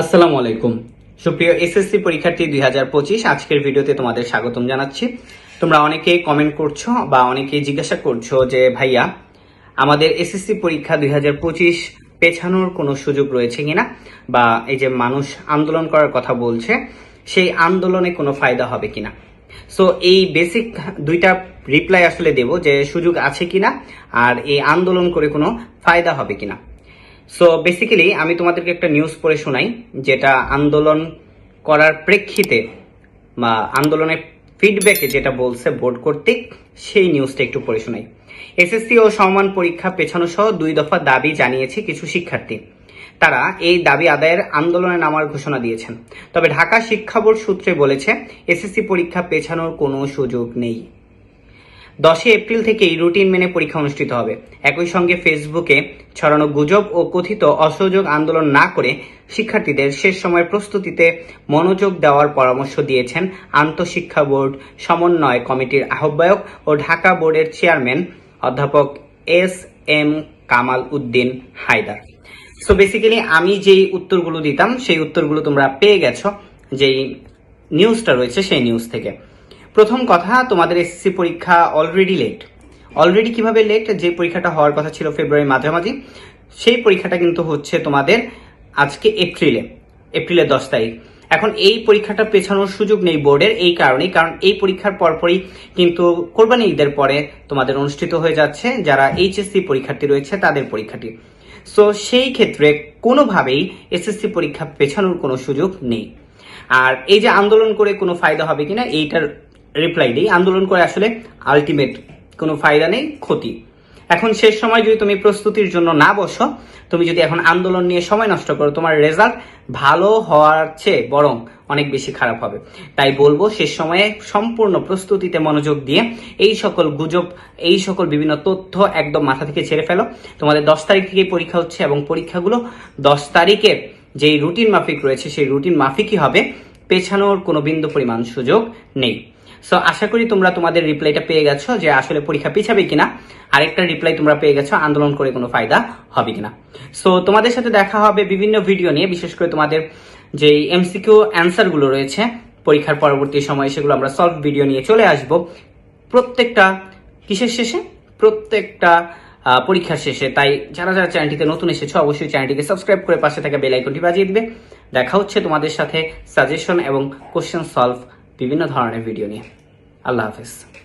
আসসালামু আলাইকুম। সুপ্রিয় এসএসসি পরীক্ষার্থী দুই হাজার পঁচিশ, আজকের ভিডিওতে তোমাদের স্বাগতম জানাচ্ছি। তোমরা অনেকেই কমেন্ট করছ বা অনেকেই জিজ্ঞাসা করছ যে, ভাইয়া, আমাদের এসএসসি পরীক্ষা দুই হাজার পঁচিশ পেছানোর কোনো সুযোগ রয়েছে কিনা? বা এই যে মানুষ আন্দোলন করার কথা বলছে, সেই আন্দোলনে কোনো ফায়দা হবে কিনা? সো এই বেসিক দুইটা রিপ্লাই আসলে দেব যে, সুযোগ আছে কিনা, আর এই আন্দোলন করে কোনো ফায়দা হবে কিনা? সো বেসিক্যালি আমি তোমাদেরকে একটা নিউজ পড়ে শোনাই, যেটা আন্দোলন করার প্রেক্ষিতে বা আন্দোলনের ফিডব্যাকে যেটা বলছে বোর্ড কর্তৃক, সেই নিউজটা একটু পড়ে শোনাই। এসএসসি ও সমান পরীক্ষা পেছানো সহ দুই দফা দাবি জানিয়েছে কিছু শিক্ষার্থী। তারা এই দাবি আদায়ের আন্দোলনে নামার ঘোষণা দিয়েছেন। তবে ঢাকা শিক্ষা বোর্ড সূত্রে বলেছে এসএসসি পরীক্ষা পেছানোর কোনো সুযোগ নেই। দশই এপ্রিল থেকেই রুটিন মেনে পরীক্ষা অনুষ্ঠিত হবে। একই সঙ্গে ফেসবুকে ছড়ানো গুজব ও কথিত অসহযোগ আন্দোলন না করে শিক্ষার্থীদের শেষ সময়ের প্রস্তুতিতে মনোযোগ দেওয়ার পরামর্শ দিয়েছেন আন্তঃশিক্ষা বোর্ড সমন্বয় কমিটির আহ্বায়ক ও ঢাকা বোর্ডের চেয়ারম্যান অধ্যাপক S M Kamal Uddin Haider. So basically আমি যেই উত্তরগুলো দিতাম, সেই উত্তরগুলো তোমরা পেয়ে গেছো, যেই নিউজটা রয়েছে সেই নিউজ থেকে। প্রথম কথা, তোমাদের এসএসসি পরীক্ষা অলরেডি লেট অলরেডি কীভাবে লেট যে পরীক্ষাটা হওয়ার কথা ছিল ফেব্রুয়ারি মাঝামাঝি, সেই পরীক্ষাটা কিন্তু হচ্ছে তোমাদের আজকে এপ্রিলে এপ্রিলের দশ তারিখ। এখন এই পরীক্ষাটা পেছানোর সুযোগ নেই বোর্ডের এই কারণেই, কারণ এই পরীক্ষার পরপরই কিন্তু কোরবানি ঈদের পরে তোমাদের অনুষ্ঠিত হয়ে যাচ্ছে যারা এইচএসসি পরীক্ষার্থী রয়েছে তাদের পরীক্ষাটি। সো সেই ক্ষেত্রে কোনোভাবেই এসএসসি পরীক্ষা পেছানোর কোনো সুযোগ নেই। আর এই যে আন্দোলন করে কোনো ফায়দা হবে কিনা, এইটার রিপ্লাই দিই। আন্দোলন করে আসলে আলটিমেট কোনো ফায়দা নেই, ক্ষতি। এখন শেষ সময় যদি তুমি প্রস্তুতির জন্য না বসো, তুমি যদি এখন আন্দোলন নিয়ে সময় নষ্ট করো, তোমার রেজাল্ট ভালো হওয়ার চেয়ে বরং অনেক বেশি খারাপ হবে। তাই বলব, শেষ সময়ে সম্পূর্ণ প্রস্তুতিতে মনোযোগ দিয়ে এই সকল গুজব, এই সকল বিভিন্ন তথ্য একদম মাথা থেকে ছেড়ে ফেলো। তোমাদের দশ তারিখ থেকেই পরীক্ষা হচ্ছে এবং পরীক্ষাগুলো দশ তারিখের যেই রুটিন মাফিক রয়েছে, সেই রুটিন মাফিকই হবে। পেছানোর কোনো বিন্দু পরিমাণ সুযোগ নেই। সো আশা করি তোমরা তোমাদের রিপ্লাইটা পেয়ে গেছো যে আসলে পরীক্ষা পিছাবে কিনা। আরেকটা রিপ্লাই তোমরা পেয়ে গেছো, আন্দোলন করে কোনো ফায়দা হবে কিনা। সো তোমাদের সাথে দেখা হবে বিভিন্ন ভিডিও নিয়ে, বিশেষ করে তোমাদের যে এমসিকিউ অ্যান্সারগুলো রয়েছে, পরীক্ষার পরবর্তী সময়ে সেগুলো আমরা সলভ ভিডিও নিয়ে চলে আসব। প্রত্যেকটা কিসের শেষে? প্রত্যেকটা পরীক্ষার শেষে। তাই যারা যারা চ্যানেলটিতে নতুন এসেছ, অবশ্যই চ্যানেলটিকে সাবস্ক্রাইব করে পাশে থাকা বেল আইকনটি বাজিয়ে দিবে। দেখা হচ্ছে তোমাদের সাথে সাজেশন এবং কোশ্চেন সলভ বিভিন্ন ধরনের ভিডিও নিয়ে। আল্লাহ হাফেজ।